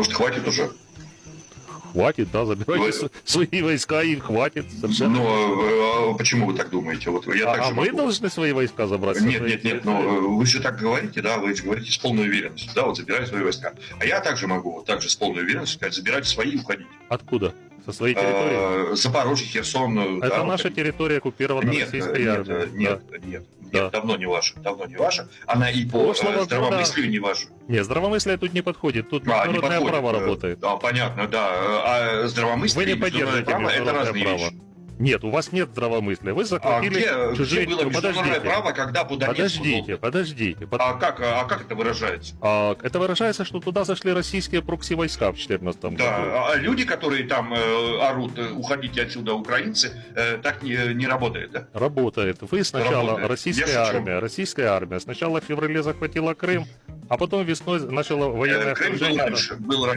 Может, хватит уже? Хватит, да, забирайте Вы- свои войска и хватит. Совершенно. Ну, а почему вы так думаете? Вот я а так а же мы могу. должны свои войска забрать? Нет, нет, нет, территории? но вы же так говорите, да, вы же говорите с полной уверенностью, да, вот забирай свои войска. А я также могу вот так же с полной уверенностью сказать, забирайте свои и уходите. Откуда? Со своей территории? Э, Запорожье, Херсон. Это да, наша территория оккупирована Нет, российской нет, армией. нет, нет, нет, Да. нет, давно не ваша, давно не ваша. Она и по Прошлого э, года- здравомыслию не ваша. Нет, здравомыслие тут не подходит. Тут А, не международное подходит, право э, работает. Да, понятно, да. А здравомыслие Вы не и международное поддерживаете право это разные право. вещи. Нет, у вас нет здравомыслия. Вы А захватили где, чужие... где было международное подождите, право, когда Донецку подождите, был? подождите. Под- А как, а как это выражается? А, это выражается, что туда зашли российские прокси-войска в 2014 году. Да, а люди, которые там э, орут, э, уходите отсюда, украинцы, э, так не, не работает, да? Работает. Вы сначала Работает. российская Я шучу. армия, российская армия сначала в феврале захватила Крым, а потом весной начала военное Э, Крым был раньше, был раньше.